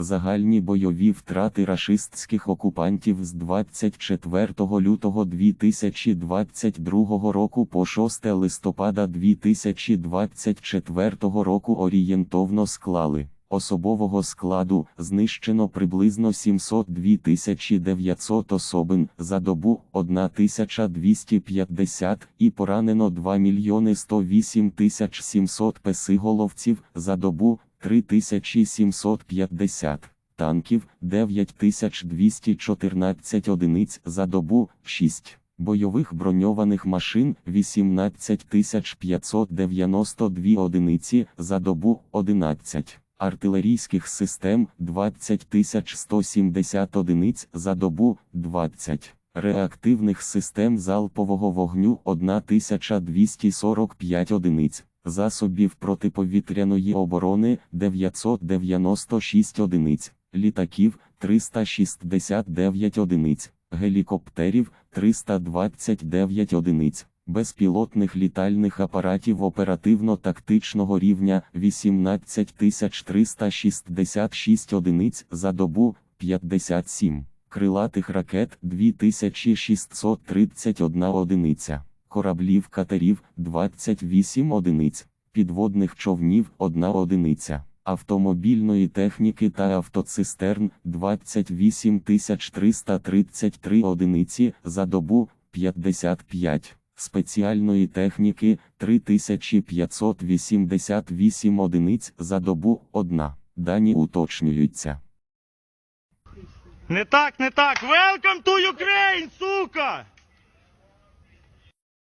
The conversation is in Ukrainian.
Загальні бойові втрати рашистських окупантів з 24 лютого 2022 року по 6 листопада 2024 року орієнтовно склали. Особового складу знищено приблизно 702 900 особин за добу 1250 і поранено 2 мільйони 108 700 песиголовців за добу 3750 танків 9214 одиниць за добу 6. Бойових броньованих машин 18 592 одиниці за добу 11 артилерійських систем 20 170 одиниць за добу 20, реактивних систем залпового вогню 1245 одиниць, засобів протиповітряної оборони 996 одиниць, літаків 369 одиниць, гелікоптерів 329 одиниць безпілотних літальних апаратів оперативно-тактичного рівня 18366 одиниць за добу 57, крилатих ракет 2631 одиниця, кораблів катерів 28 одиниць, підводних човнів 1 одиниця. Автомобільної техніки та автоцистерн 28 333 одиниці за добу 55 спеціальної техніки 3588 одиниць за добу 1. Дані уточнюються. Не так, не так. Welcome to Ukraine, сука!